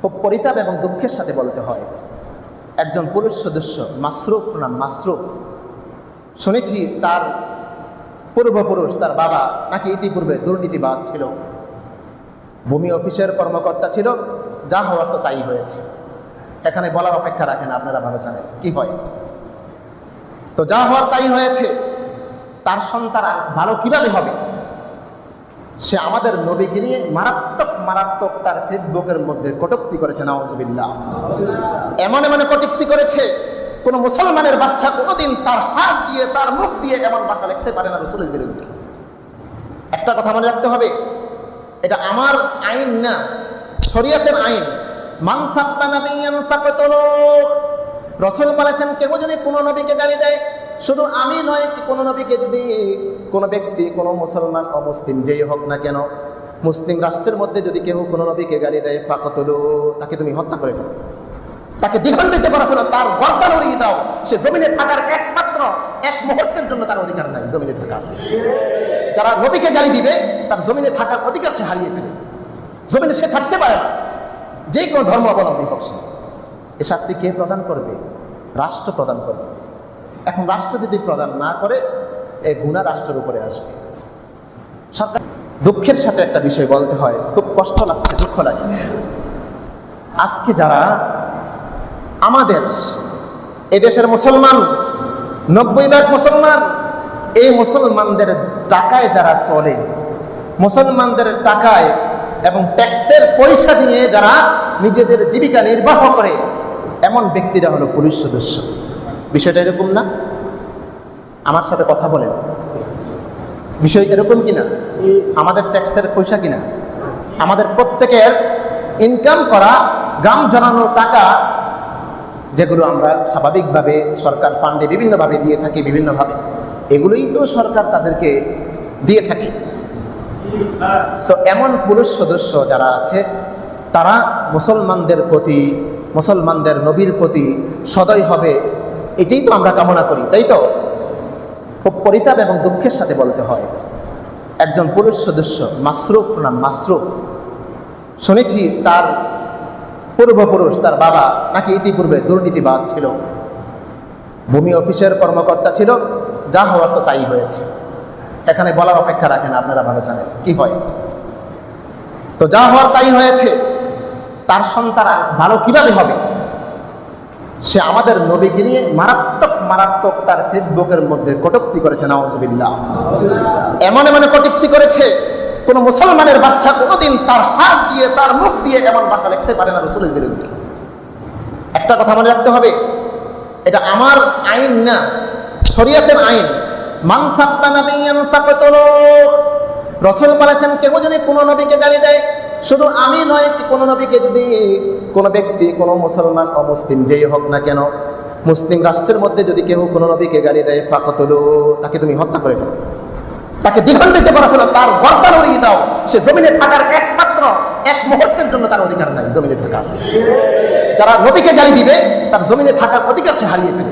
খুব পরিতাপ এবং দুঃখের সাথে বলতে হয়। একজন পুরুষ সদস্য, মাসরুফ নাম মাসরুফ, শুনেছি তার পূর্বপুরুষ, তার বাবা নাকি ইতিপূর্বে দুর্নীতিবাদ ছিল। ভূমি অফিসের কর্মকর্তা ছিল, যা হওয়ার তো তাই হয়েছে। এখানে বলার অপেক্ষা রাখেন, আপনারা ভালো জানেন কি হয়। তো যা হওয়ার তাই হয়েছে, তার সন্তান ভালো কীভাবে হবে? সে আমাদের নিয়ে মারাত্মক মারাত্মক তার ফেসবুকের মধ্যে কটুক্তি করেছে নওয়াজবিল্লাহ এমন এমন কটুক্তি করেছে, কোন মুসলমানের বাচ্চা কোনোদিন তার হাত দিয়ে, তার মুখ দিয়ে এমন ভাষা লিখতে পারে না রসুলের বিরুদ্ধে। একটা কথা মনে রাখতে হবে, এটা আমার আইন না, শরিয়াতের আইন। রসুল বলেছেন কেউ যদি কোনো নবীকে গালি দেয়, শুধু আমি নয়, কোনো নবীকে যদি কোনো ব্যক্তি, কোনো মুসলমান অমুসলিম যেই হোক না কেন মুসলিম রাষ্ট্রের মধ্যে যদি কেউ কোনো নবীকে গালি দেয়, ফাকতলু, তাকে তুমি হত্যা করে ফেলো। তাকে দ্বিখণ্ডিত করে ফেলো, তার গর্দান উড়িয়ে দাও। সে জমিনে থাকার একমাত্র, এক মুহূর্তের জন্য তার অধিকার নাই, জমিনে থাকার। যারা নবীকে গালি দিবে, তার জমিনে থাকার অধিকার সে হারিয়ে ফেলে। জমিনে সে থাকতে পারে না। যে কোনো ধর্ম অবলম্বী হোক সে। এ শাস্তি কে প্রদান করবে? রাষ্ট্র প্রদান করবে। এখন রাষ্ট্র যদি প্রদান না করে এই গুণা রাষ্ট্রের উপরে আসবে। সরকার দুঃখের সাথে একটা বিষয় বলতে হয়, খুব কষ্ট লাগছে, দুঃখ লাগে। আজকে যারা আমাদের এদেশের মুসলমান, নব্বই ভাগ মুসলমান, এই মুসলমানদের টাকায় যারা চলে, মুসলমানদের টাকায় এবং ট্যাক্সের পয়সা দিয়ে যারা নিজেদের জীবিকা নির্বাহ করে, এমন ব্যক্তিরা হলো পুলিশ সদস্য। বিষয়টা এরকম না? আমার সাথে কথা বলেন। বিষয় এরকম কিনা? আমাদের ট্যাক্সের পয়সা কিনা? আমাদের প্রত্যেকের ইনকাম করা, গ্রাম জানানোর টাকা, যেগুলো আমরা স্বাভাবিকভাবে সরকার ফান্ডে বিভিন্নভাবে দিয়ে থাকি, বিভিন্নভাবে, এগুলোই তো সরকার তাদেরকে দিয়ে থাকে। তো এমন পুরুষ সদস্য যারা আছে, তারা মুসলমানদের প্রতি, মুসলমানদের নবীর প্রতি সদয় হবে, এটাই তো আমরা কামনা করি, তাই তো? খুব পরিতাপ এবং দুঃখের সাথে বলতে হয়। একজন পুরুষ সদস্য, মাসরুফ নাম মাসরুফ, শুনেছি তার পূর্বপুরুষ, তার বাবা নাকি ইতিপূর্বে দুর্নীতিবাদ ছিল। ভূমি অফিসের কর্মকর্তা ছিল, যা হওয়ার তো তাই হয়েছে। এখানে বলার অপেক্ষা রাখেন, আপনারা ভালো জানেন কি হয়। তো যা হওয়ার তাই হয়েছে, তার সন্তান ভালো কীভাবে হবে? সে আমাদের নবীকে নিয়ে মারাত্মক মারাত্মক তার ফেসবুকের মধ্যে কটুক্তি করেছে নওয়াজবিল্লাহ এমন এমন কটুক্তি করেছে, কোন মুসলমানের বাচ্চা কোনোদিন তার হাত দিয়ে, তার মুখ দিয়ে এমন ভাষা লিখতে পারে না রসুলের বিরুদ্ধে। একটা কথা মনে রাখতে হবে, এটা আমার আইন না, শরিয়াতের আইন। রসুল বলেছেন কেউ যদি কোনো নবীকে গালি দেয়, শুধু আমি নয়, কোনো নবীকে যদি কোনো ব্যক্তি, কোনো মুসলমান অমুসলিম যেই হোক না কেন, মুসলিম রাষ্ট্রের মধ্যে যদি কেউ কোনো নবীকে গালি দেয়, ফাকতলু, তাকে তুমি হত্যা করে ফেলো। তাকে দ্বিখণ্ডিত করে ফেলো, তার গর্দান উড়িয়ে দাও। সে জমিনে থাকার একমাত্র, এক মুহূর্তের জন্য তার অধিকার নাই, জমিনে থাকার। যারা নবীকে গালি দিবে, তার জমিনে থাকার অধিকার সে হারিয়ে ফেলে।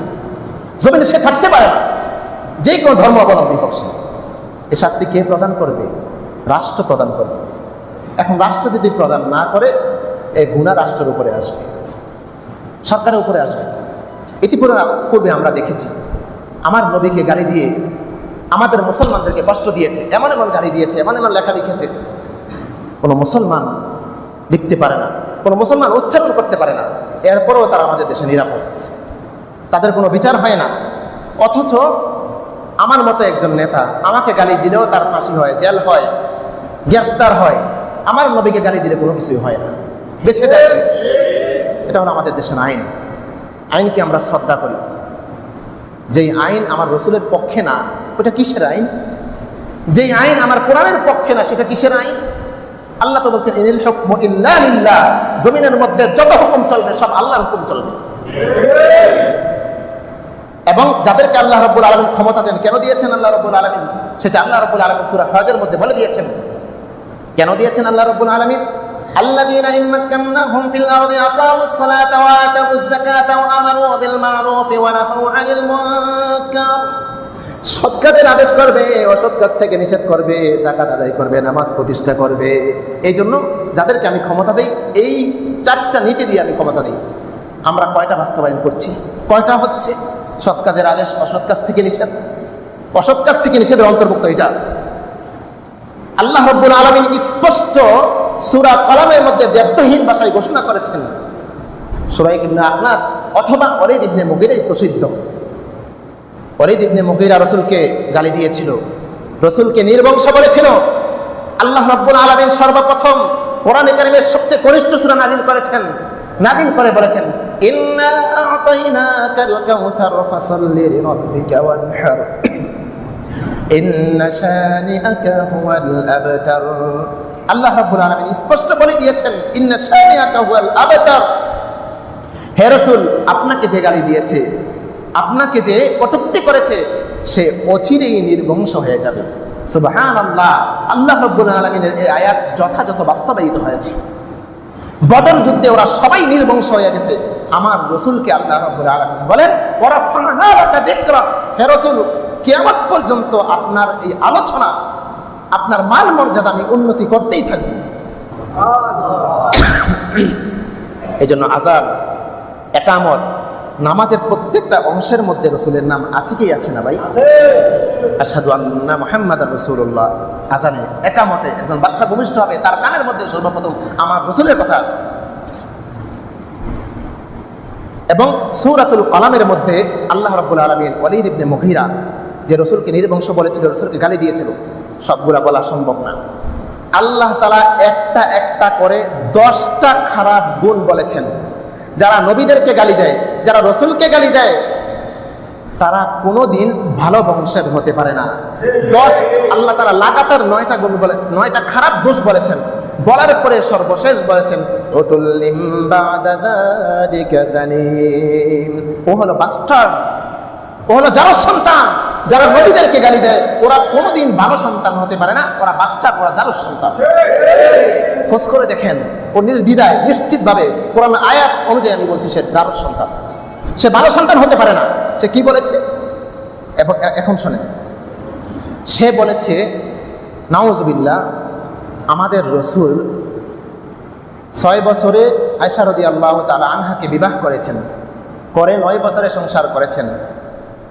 জমিনে সে থাকতে পারে না। যে কোনো ধর্ম অবলম্বী হোক সে। এ শাস্তি কে প্রদান করবে? রাষ্ট্র প্রদান করবে। এখন রাষ্ট্র যদি প্রদান না করে এই গুণা রাষ্ট্রের উপরে আসবে, সরকারের উপরে আসবে। ইতিপূর্বে পূর্বে আমরা দেখেছি, আমার নবীকে গালি দিয়ে আমাদের মুসলমানদেরকে কষ্ট দিয়েছে, এমন এমন গালি দিয়েছে, এমন এমন লেখা লিখেছে। কোনো মুসলমান লিখতে পারে না, কোনো মুসলমান উচ্চারণ করতে পারে না, এরপরেও তারা আমাদের দেশে নিরাপদ। তাদের কোনো বিচার হয় না, অথচ আমার মতো একজন নেতা আমাকে গালি দিলেও তার ফাঁসি হয়, জেল হয়, গ্রেফতার হয়, আমার নবীকে গালি দিলে কোনো কিছুই হয় না। যায় সে। এটা হলো আমাদের দেশের আইন। আইনকে আমরা শ্রদ্ধা করি। যেই আইন আমার রসুলের পক্ষে না, ওটা কিসের আইন? যেই আইন আমার কোরআনের পক্ষে না, সেটা কিসের আইন? আল্লাহ তো বলছেন, ইনিল হুকমু ইল্লা জমিনের মধ্যে যত হুকুম চলবে, সব আল্লাহর হুকুম চলবে। এবং যাদেরকে আল্লাহ রব্বুল আলমিন ক্ষমতা দেন, কেন দিয়েছেন আল্লাহ রব্বুল আলমিন? সেটা আল্লাহ রব্বুল আলমিন সুরা হজের মধ্যে বলে দিয়েছেন। কেন দিয়েছেন আল্লাহ রব্বুল আলমিন? الذين إن مكناهم في الأرض أقاموا الصلاة وآتوا الزكاة وأمروا بالمعروف ونهوا عن المنكر সৎ কাজের আদেশ করবে অসৎ কাজ থেকে নিষেধ করবে জাকাত আদায় করবে নামাজ প্রতিষ্ঠা করবে এই জন্য যাদেরকে আমি ক্ষমতা দিই এই চারটা নীতি দিয়ে আমি ক্ষমতা দিই আমরা কয়টা বাস্তবায়ন করছি কয়টা হচ্ছে সৎ কাজের আদেশ অসৎ কাজ থেকে নিষেধ অসৎ কাজ থেকে নিষেধের অন্তর্ভুক্ত এটা আল্লাহ রব্বুল আলমিন স্পষ্ট সুরা কলামের মধ্যে দেবতহীন ভাষায় ঘোষণা করেছেন। সুরাই ইবনে আখনাস অথবা অরিদ ইবনে মুগিরাই প্রসিদ্ধ। অরিদ ইবনে মুগিরা রসুলকে গালি দিয়েছিল, রসুলকে নির্বংশ বলেছিল। আল্লাহ রব্বুল আলমিন সর্বপ্রথম কোরআন কারিমের সবচেয়ে কনিষ্ঠ সুরা নাজিল করেছেন। নাজিল করে বলেছেন, ইন্না আতাইনাকাল কাউসার ফাসাল্লি লিরাব্বিকা ওয়ানহার ইন্না শানিআকা হুয়াল আবতার আল্লাহ আলামিন স্পষ্ট বলে দিয়েছেন, ইন্না শানিআকা হুয়াল আবতার। আপনাকে যে গালি দিয়েছে, আপনাকে যে কটূক্তি করেছে, সে অচিরেই নির্বংশ হয়ে যাবে। সুবহানাল্লাহ, আল্লাহ রাব্বুল আলামিনের এই আয়াত যথাযথ বাস্তবায়িত হয়েছে। বদর যুদ্ধে ওরা সবাই নির্বংশ হয়ে গেছে। আমার রসুলকে আল্লাহ রাব্বুল আলামিন বলেন ওরা ফানা হে রসুল কিয়ামত পর্যন্ত আপনার এই আলোচনা, আপনার মান মর্যাদা আমি উন্নতি করতেই থাকব। এই জন্য আজান, একামত, নামাজের প্রত্যেকটা অংশের মধ্যে রসুলের নাম আছে কি আছে না ভাই? আসাদু আন্না মোহাম্মদ রসুল্লাহ আজানে, একামতে একজন বাচ্চা ভূমিষ্ঠ হবে, তার কানের মধ্যে সর্বপ্রথম আমার রসুলের কথা। এবং সৌরাতুল কলামের মধ্যে আল্লাহ রব্বুল আলমিন ওয়ালিদ ইবনে মহিরা যে রসুলকে নির্বংশ বলেছিল, রসুলকে গালি দিয়েছিল, সবগুলা বলা সম্ভব না। আল্লাহ তালা একটা একটা করে দশটা খারাপ গুণ বলেছেন। যারা নবীদেরকে গালি দেয়, যারা রসুলকে গালি দেয়, তারা কোনোদিন ভালো বংশের হতে পারে না। দশ, আল্লাহ তারা লাগাতার নয়টা গুণ বলে, নয়টা খারাপ দোষ বলেছেন। বলার পরে সর্বশেষ বলেছেন। ও হলো বাস্টার্ড ও হলো যারা সন্তান। যারা নবীদেরকে গালি দেয়, ওরা কোনোদিন ভালো সন্তান হতে পারে না, ওরা বাস্টার্ড ওরা যারো সন্তান। খোঁজ করে দেখেন, ও নির্দ্বিধায় নিশ্চিতভাবে কোরআন আয়াত অনুযায়ী আমি বলছি, সে যারো সন্তান। সে ভালো সন্তান হতে পারে না, সে কি বলেছে? এখন শোনেন। সে বলেছে নাউজবিল্লা আমাদের রসুল ছয় বছরে আয়সারদি আল্লাহ তালা আনহাকে বিবাহ করেছেন, করে নয় বছরে সংসার করেছেন।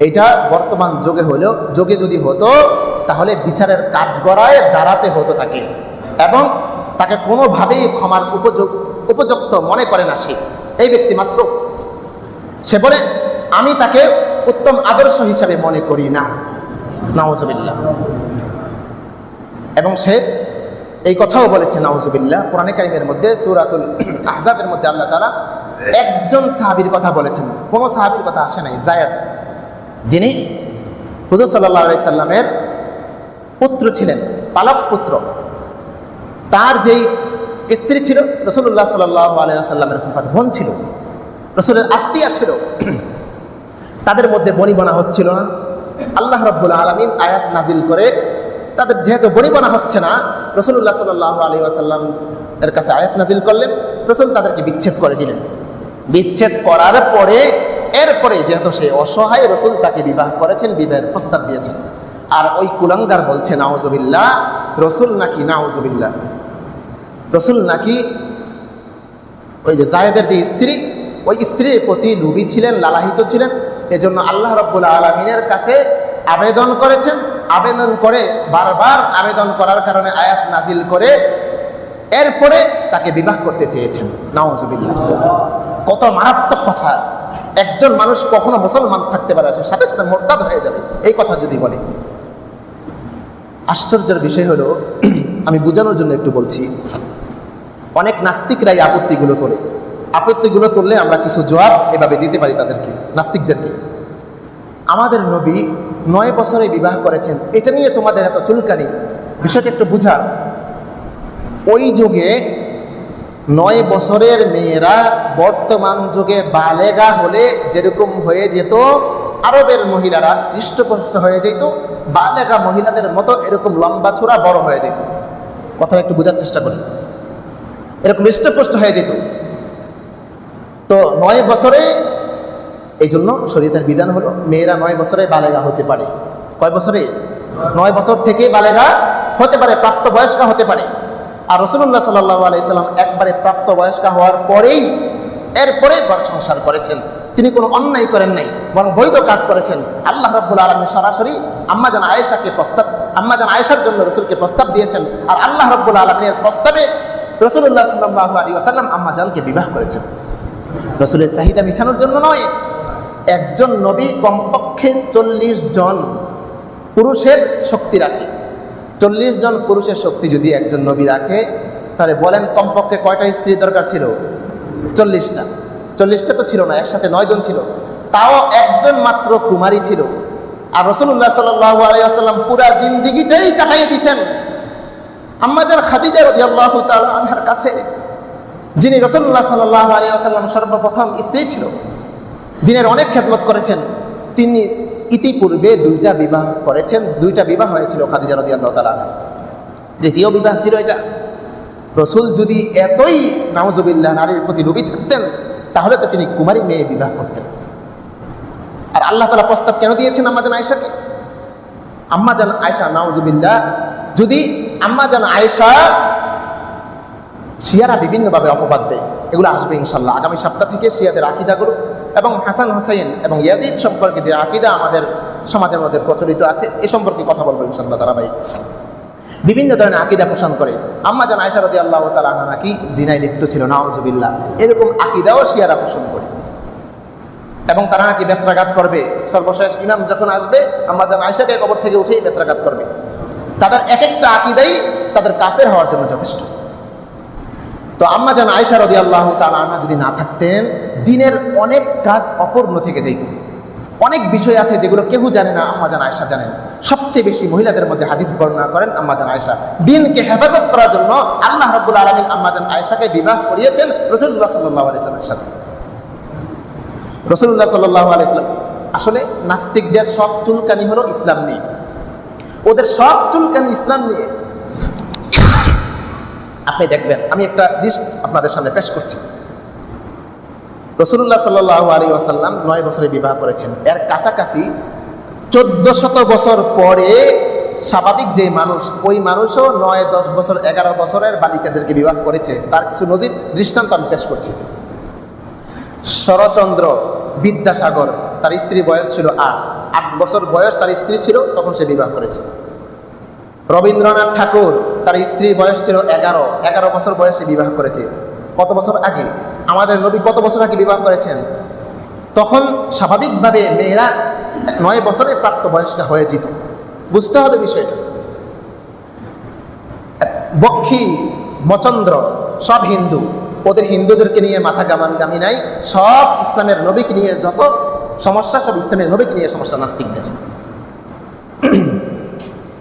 এটা বর্তমান যুগে হলেও, যুগে যদি হতো, তাহলে বিচারের কাঠগড়ায় দাঁড়াতে হতো তাকে। এবং তাকে কোনোভাবেই ক্ষমার উপযোগ, উপযুক্ত মনে করে না সে। এই ব্যক্তি মাত্র সে বলে, আমি তাকে উত্তম আদর্শ হিসাবে মনে করি না। নাওজবিল্লাহ এবং সে এই কথাও বলেছে নাওজবিল্লাহ কোরআনে কারিমের মধ্যে, সুরাতুল আহজাবের মধ্যে আল্লাহ তালা একজন সাহাবির কথা বলেছেন। কোনো সাহাবির কথা আসে নাই, জায়দ। যিনি হুজুর সাল্লাহ সাল্লামের পুত্র ছিলেন, পালক পুত্র। তার যেই স্ত্রী ছিল রসুল্লাহ সাল্লাহ আলাইসাল্লামের ফুফাত বোন ছিল, রসুলের আত্মীয়া ছিল, তাদের মধ্যে বনিবনা হচ্ছিল না। আল্লাহ রব্বুল আলমিন আয়াত নাজিল করে তাদের যেহেতু বনিবনা হচ্ছে না রসুল্লাহ সাল্লাহ আলী আসাল্লাম এর কাছে আয়াত নাজিল করলেন, রসুল তাদেরকে বিচ্ছেদ করে দিলেন। বিচ্ছেদ করার পরে এরপরে যেহেতু সে অসহায় রসুল তাকে বিবাহ করেছেন, বিবাহের প্রস্তাব দিয়েছেন। আর ওই কুলাঙ্গার বলছে নাওজবিল্লাহ রসুল নাকি নাওজবিল্লাহ রসুল নাকি ওই যে জায়েদের যে স্ত্রী, ওই স্ত্রীর প্রতি লুবি ছিলেন, লালাহিত ছিলেন। এজন্য আল্লাহ রব্বুল আলমিনের কাছে আবেদন করেছেন। আবেদন করে বারবার আবেদন করার কারণে আয়াত নাজিল করে এরপরে তাকে বিবাহ করতে চেয়েছেন। নাওজবিল্লাহ কত মারাত্মক কথা। একজন মানুষ কখনো মুসলমান থাকতে পারে সে সাথে সাথে মোরতাদ হয়ে যাবে। এই কথা যদি বলে। আশ্চর্যের বিষয় হলো, আমি বোঝানোর জন্য একটু বলছি। অনেক নাস্তিকরাই আপত্তিগুলো তোলে। আপত্তিগুলো তুললে আমরা কিছু জবাব এভাবে দিতে পারি তাদেরকে, নাস্তিকদেরকে। আমাদের নবী নয় বছরে বিবাহ করেছেন, এটা নিয়ে তোমাদের এত চুলকানি। বিষয়টা একটু বুঝার। ওই যুগে নয় বছরের মেয়েরা বর্তমান যুগে বালেগা হলে যেরকম হয়ে যেত আরবের মহিলারা হৃষ্টপুষ্ট হয়ে যেত বালেগা মহিলাদের মতো এরকম লম্বা ছোড়া বড় হয়ে যেত। কথা একটু বোঝার চেষ্টা করি। এরকম হৃষ্টপুষ্ট হয়ে যেত। তো নয় বছরে এই জন্য শরীয়তের বিধান হলো মেয়েরা নয় বছরে বালেগা হতে পারে। কয় বছরে? নয় বছর। থেকে বালেগা হতে পারে প্রাপ্ত বয়স্কা হতে পারে। আর রসুল্লাহ সাল্লাহ আলাইসাল্লাম একবারে প্রাপ্ত বয়স্কা হওয়ার পরেই এরপরে ঘর সংসার করেছেন। তিনি কোনো অন্যায় করেন নাই, বরং বৈধ কাজ করেছেন। আল্লাহ রব্বুল আলমী সরাসরি আম্মা জান আয়েশাকে প্রস্তাব, আম্মা জান আয়েশার জন্য রসুলকে প্রস্তাব দিয়েছেন আর আল্লাহ রব্বুল আলমীর প্রস্তাবে রসুল্লাহ সাল্লাহ আলী আসাল্লাম আম্মা জানকে বিবাহ করেছেন। রসুলের চাহিদা মিঠানোর জন্য নয়, একজন নবী কমপক্ষে চল্লিশ জন পুরুষের শক্তি রাখে। চল্লিশ জন পুরুষের শক্তি যদি একজন নবী রাখে, তাহলে বলেন কমপক্ষে কয়টা স্ত্রী দরকার ছিল? চল্লিশটা। চল্লিশটা তো ছিল না, একসাথে নয় জন ছিল। তাও একজন মাত্র কুমারী ছিল। আর রসুল্লাহ সাল্লাহ আলাইসাল্লাম পুরা জিন্দিগিটাই কাটাই দিছেন। আম্মাজার খাদিজা রদি আল্লাহ আনহার কাছে, যিনি রসুল্লাহ সাল্লাহ আলিয়াল্লাম সর্বপ্রথম স্ত্রী ছিল। দিনের অনেক খেদমত করেছেন। তিনি ইতিপূর্বে দুইটা বিবাহ করেছেন, দুইটা বিবাহ হয়েছিল খাদিজা রদি আল্লাহ তালা তৃতীয় বিবাহ ছিল এটা। রসুল যদি এতই, নাউজুবিল্লাহ, নারীর প্রতি রবি থাকতেন, তাহলে তো তিনি কুমারী মেয়ে বিবাহ করতেন। আর আল্লাহ তালা প্রস্তাব কেন দিয়েছেন আম্মাজান আয়েশাকে? আম্মাজান আয়েশা, নাউজুবিল্লাহ, যদি আম্মাজান আয়েশা শিয়ারা বিভিন্নভাবে অপবাদ দেয়, এগুলো আসবে ইনশাল্লাহ আগামী সপ্তাহ থেকে শিয়াদের আকিদাগুলো এবং হাসান হোসাইন এবং ইয়াদিদ সম্পর্কে যে আকিদা আমাদের সমাজের মধ্যে প্রচলিত আছে, এ সম্পর্কে কথা বলব ইনশাল্লাহ ধারাবাহিক। বিভিন্ন ধরনের আকিদা পোষণ করে। আম্মা জান আয়সারদি আল্লাহ তালা নাকি জিনায় লিপ্ত ছিল নাওজুবিল্লাহ এরকম আকিদাও শিয়ারা পোষণ করে। এবং তারা নাকি বেত্রাঘাত করবে। সর্বশেষ ইমাম যখন আসবে, আম্মা জান আয়সাকে কবর থেকে উঠেই বেত্রাঘাত করবে। তাদের এক একটা আকিদাই তাদের কাফের হওয়ার জন্য যথেষ্ট। তো আম্মা জান আয়সা রদি আল্লাহ তালা যদি না থাকতেন, দিনের অনেক কাজ অপূর্ণ থেকে যেত অনেক বিষয় আছে যেগুলো কেউ জানে না, আম্মা জান আয়সা জানেন। সবচেয়ে বেশি মহিলাদের মধ্যে হাদিস বর্ণনা করেন আম্মা জান আয়সা দিনকে হেফাজত করার জন্য আল্লাহ রব্বুল আলমিন আম্মা জান আয়সাকে বিবাহ করিয়েছেন রসুল্লাহ সাল্লাহ আলাইসলামের সাথে। রসুল্লাহ সাল্লাহ আলাইসলাম আসলে নাস্তিকদের সব চুলকানি হলো ইসলাম নিয়ে। ওদের সব চুলকানি ইসলাম নিয়ে আপনি দেখবেন, আমি একটা লিস্ট আপনাদের সামনে পেশ করছি। রসুল্লাহ সাল্লাহ আলী আসাল্লাম নয় বছরে বিবাহ করেছেন। এর কাছাকাছি চোদ্দ শত বছর পরে স্বাভাবিক যে মানুষ, ওই মানুষও নয়, দশ বছর, এগারো বছরের বালিকাদেরকে বিবাহ করেছে। তার কিছু নজির দৃষ্টান্ত আমি পেশ করছি। শরচন্দ্র বিদ্যাসাগর, তার স্ত্রী বয়স ছিল আট। আট বছর বয়স তার স্ত্রী ছিল, তখন সে বিবাহ করেছে। রবীন্দ্রনাথ ঠাকুর, তার স্ত্রী বয়স ছিল এগারো। এগারো বছর বয়সে বিবাহ করেছে। কত বছর আগে? আমাদের নবী কত বছর আগে বিবাহ করেছেন? তখন স্বাভাবিকভাবে মেয়েরা নয় বছরে প্রাপ্ত বয়স্কা হয়ে যেত। বুঝতে হবে বিষয়টা। বক্ষী, মচন্দ্র, সব হিন্দু। ওদের হিন্দুদেরকে নিয়ে মাথা গামামি গামি নাই। সব ইসলামের নবীকে নিয়ে যত সমস্যা, সব ইসলামের নবীকে নিয়ে সমস্যা নাস্তিকদের।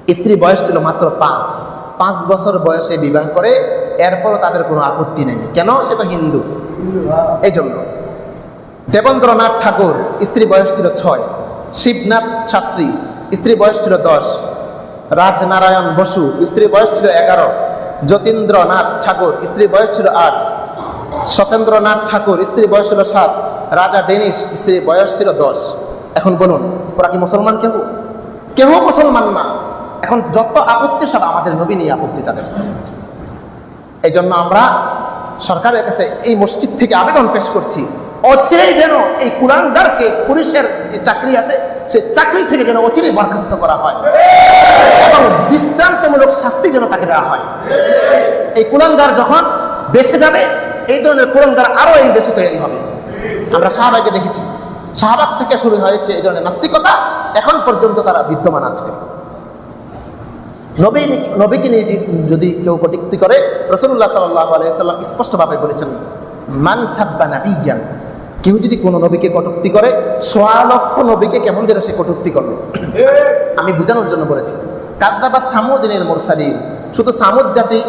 স্ত্রী বয়স ছিল মাত্র পাঁচ। পাঁচ বছর বয়সে বিবাহ করে এরপরও তাদের কোনো আপত্তি নেই। কেন? সে তো হিন্দু। এই জন্য দেবেন্দ্রনাথ ঠাকুর, স্ত্রী বয়স ছিল ছয়। শিবনাথ শাস্ত্রী, স্ত্রী বয়স ছিল দশ। রাজনারায়ণ বসু, স্ত্রী বয়স ছিল এগারো। যতীন্দ্রনাথ ঠাকুর, স্ত্রী বয়স ছিল আট। সতেন্দ্রনাথ ঠাকুর, স্ত্রী বয়স ছিল সাত। রাজা ডেনিস স্ত্রী বয়স ছিল দশ। এখন বলুন, ওরা কি মুসলমান কেউ? কেহ মুসলমান না। এখন যত আপত্তি সব আমাদের নবী নিয়ে আপত্তি তাদের। এই জন্য আমরা সরকারের কাছে এই মসজিদ থেকে আবেদন পেশ করছি। অচিরেই যেন এই কুলাঙ্গারকে পুলিশের যে চাকরি আছে, সেই চাকরি থেকে যেন অচিরেই বরখাস্ত করা হয়। এবং দৃষ্টান্তমূলক শাস্তি যেন তাকে দেওয়া হয়। এই কুলাঙ্গার যখন বেঁচে যাবে, এই ধরনের কুলাঙ্গার আরও এই দেশে তৈরি হবে। আমরা শাহবাগকে দেখেছি। শাহবাগ থেকে শুরু হয়েছে এই ধরনের নাস্তিকতা। এখন পর্যন্ত তারা বিদ্যমান আছে। নবী নবীকে নিয়ে যদি কেউ কটুক্তি করে রসুল্লাহ সাল্লাহ আলাইসাল্লাম স্পষ্টভাবে বলেছেন, মান সাব্বা নাবিয়ান কেউ যদি কোনো নবীকে কটুক্তি করে, সোয়া লক্ষ নবীকে কেমন যেন সে কটুক্তি করল। আমি বোঝানোর জন্য বলেছি। কাদ্দাবাদ সামুদিনের মোরসালিন। শুধু সামুদ জাতি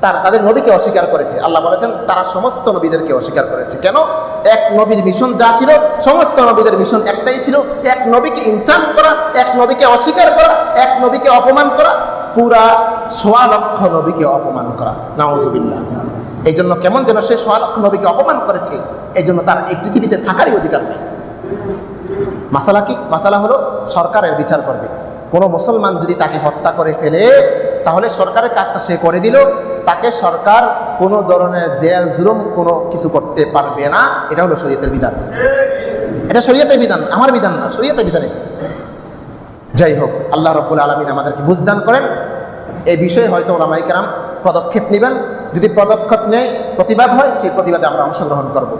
তার, তাদের নবীকে অস্বীকার করেছে। আল্লাহ বলেছেন, তারা সমস্ত নবীদেরকে অস্বীকার করেছে। কেন? এক নবীর মিশন যা ছিল, সমস্ত নবীদের মিশন একটাই ছিল, এক নবীকে ইনসান করা, এক নবীকে অস্বীকার করা, এক নবীকে অপমান করা, পুরা সোয়া লক্ষ নবীকে অপমান করা। নাউজুবিল্লাহ। এই জন্য কেমন যেন সে সোয়া লক্ষ নবীকে অপমান করেছে এই জন্য তার এই পৃথিবীতে থাকারই অধিকার নেই। মাসালা কি? মাসালা হলো, সরকারের বিচার করবে। কোনো মুসলমান যদি তাকে হত্যা করে ফেলে, তাহলে সরকারের কাজটা সে করে দিল তাকে সরকার কোনো ধরনের জেল, জুলুম কোনো কিছু করতে পারবে না। এটা হলো শরীয়তের বিধান। এটা শরীয়তের বিধান, আমার বিধান না, শরীয়তের বিধান এটা। যাই হোক, আল্লাহ রব্বুল আলমিন আমাদেরকে বুঝদান করেন। এই বিষয়ে হয়তো ওলামাই কেরাম পদক্ষেপ নেবেন। যদি পদক্ষেপ নেয়, প্রতিবাদ হয়, সেই প্রতিবাদে আমরা অংশগ্রহণ করব।